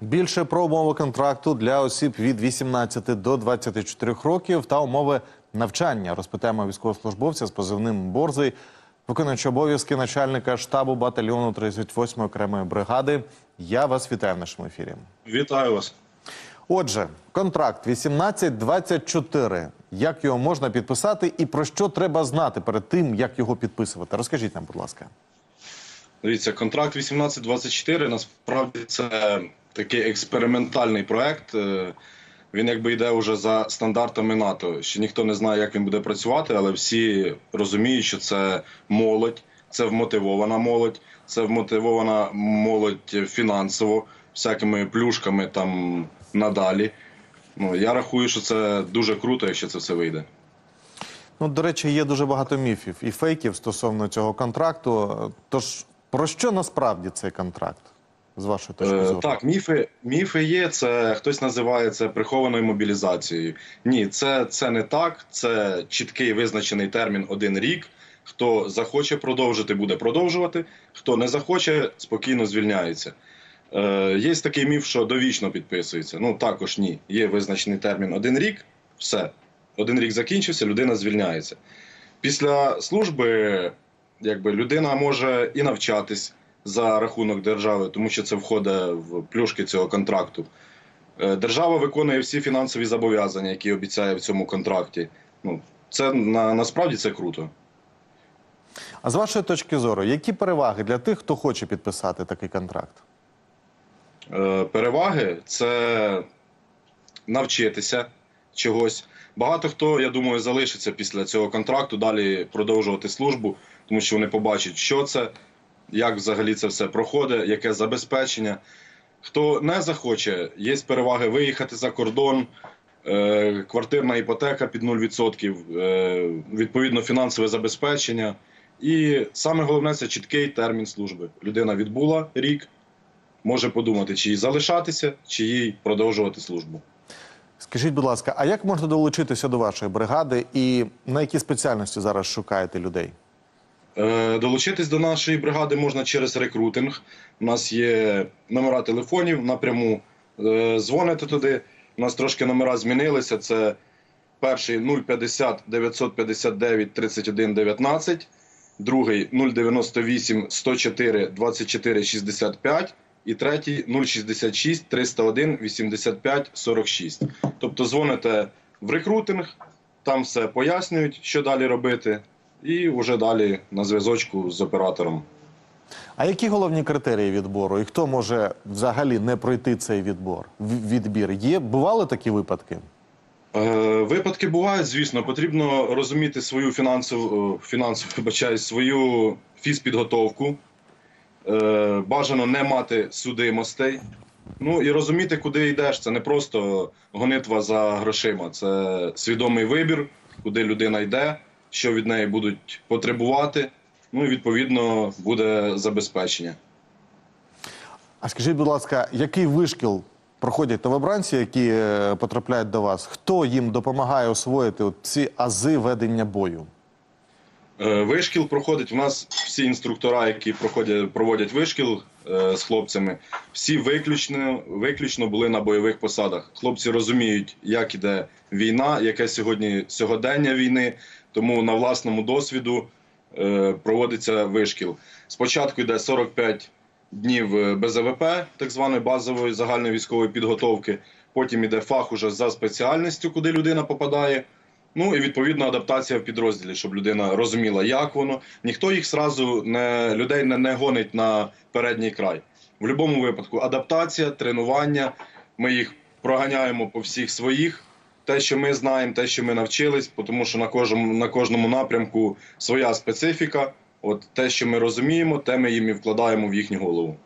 Більше про умови контракту для осіб від 18 до 24 років та умови навчання розпитаємо військовослужбовця з позивним Борзий, виконуючи обов'язки начальника штабу батальйону 38-ї окремої бригади. Я вас вітаю в нашому ефірі. Вітаю вас. Отже, контракт 18-24. Як його можна підписати і про що треба знати перед тим, як його підписувати? Розкажіть нам, будь ласка. Дивіться, контракт 1824 насправді це такий експериментальний проект. Е, Він якби йде вже за стандартами НАТО. Ще ніхто не знає, як він буде працювати, але всі розуміють, що це молодь, це вмотивована молодь, це вмотивована молодь фінансово, всякими плюшками там надалі. Ну я рахую, що це дуже круто, якщо це все вийде. Ну, до речі, є дуже багато міфів і фейків стосовно цього контракту. Тож про що насправді цей контракт, з вашої точки Е, зору? Так, міфи, міфи є. Це хтось називає це прихованою мобілізацією. Ні, це, це не так. Це чіткий визначений термін один рік. Хто захоче продовжити, буде продовжувати. Хто не захоче, спокійно звільняється. Е, є такий міф, що довічно підписується. Ну також ні. Є визначений термін один рік. Все. Один рік закінчився, людина звільняється. Після служби якби людина може і навчатись за рахунок держави, тому що це входить в плюшки цього контракту. Е, Держава виконує всі фінансові зобов'язання, які обіцяє в цьому контракті. Ну, це на, насправді це круто. А з вашої точки зору, які переваги для тих, хто хоче підписати такий контракт? Е, Переваги це навчитися чогось. Багато хто, я думаю, залишиться після цього контракту далі продовжувати службу, тому що вони побачать, що це, як взагалі це все проходить, яке забезпечення. Хто не захоче, є переваги виїхати за кордон, е, квартирна іпотека під 0%, е, відповідно фінансове забезпечення. І саме головне це чіткий термін служби. Людина відбула рік, може подумати, чи їй залишатися, чи їй продовжувати службу. Скажіть, будь ласка, а як можна долучитися до вашої бригади і на які спеціальності зараз шукаєте людей? Е, Долучитись до нашої бригади можна через рекрутинг. У нас є номера телефонів напряму. Е, Дзвоните туди. У нас трошки номера змінилися. Це перший 050 959 31 19, другий 098 104 24 65 і третій 066 301 85 46. Тобто дзвоните в рекрутинг, там все пояснюють, що далі робити, і вже далі на зв'язочку з оператором. А які головні критерії відбору? І хто може взагалі не пройти цей відбор? Відбір є? Бували такі випадки? Е, Випадки бувають, звісно, потрібно розуміти свою фінансову, е, фінансову вибачаюсь, свою фізпідготовку. Е, Бажано не мати судимостей. Ну і розуміти, куди йдеш. Це не просто гонитва за грошима, це свідомий вибір, куди людина йде, що від неї будуть потребувати. Ну і відповідно буде забезпечення. А скажіть, будь ласка, який вишкіл проходять новобранці, які е, потрапляють до вас? Хто їм допомагає освоїти от ці ази ведення бою? Е, Вишкіл проходить. У нас всі інструктора, які проходять, проводять вишкіл е, з хлопцями, всі виключно, виключно були на бойових посадах. Хлопці розуміють, як іде війна, яке сьогодні сьогодення війни. Тому на власному досвіду е, проводиться вишкіл. Спочатку йде 45 днів е, БЗВП, так званої базової загальної військової підготовки. Потім іде фах уже за спеціальністю, куди людина попадає. Ну і відповідно адаптація в підрозділі, щоб людина розуміла, як воно. Ніхто їх сразу не людей не, не гонить на передній край. В будь-якому випадку адаптація, тренування. Ми їх проганяємо по всіх своїх. Те, що ми знаємо, те, що ми навчились, тому що на кожному на кожному напрямку своя специфіка. От те, що ми розуміємо, те ми їм і вкладаємо в їхню голову.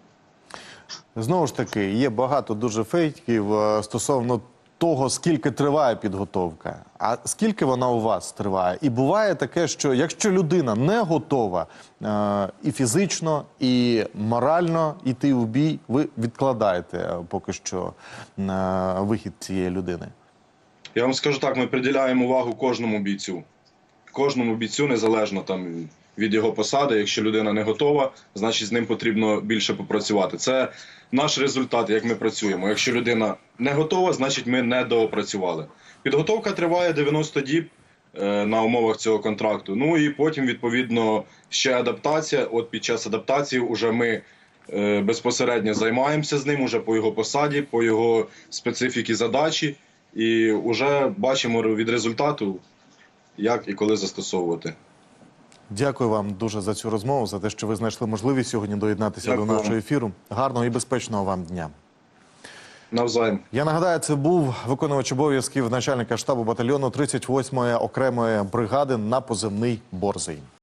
Знову ж таки, є багато дуже фейків е, стосовно того, скільки триває підготовка, а скільки вона у вас триває. І буває таке, що якщо людина не готова е, і фізично, і морально йти в бій, ви відкладаєте е, поки що е, вихід цієї людини. Я вам скажу так: ми приділяємо увагу кожному бійцю. Кожному бійцю, незалежно там від його посади. Якщо людина не готова, значить з ним потрібно більше попрацювати. Це наш результат, як ми працюємо. Якщо людина не готова, значить ми не доопрацювали. Підготовка триває 90 діб е, на умовах цього контракту. Ну і потім, відповідно, ще адаптація. От під час адаптації вже ми е, безпосередньо займаємося з ним уже по його посаді, по його специфіки задачі, і вже бачимо від результату, як і коли застосовувати. Дякую вам дуже за цю розмову, за те, що ви знайшли можливість сьогодні доєднатися Дякую до нашого ефіру. Гарного і безпечного вам дня. Навзаєм. Я нагадаю, це був виконувач обов'язків начальника штабу батальйону 38-ї окремої бригади на позивний Борзий.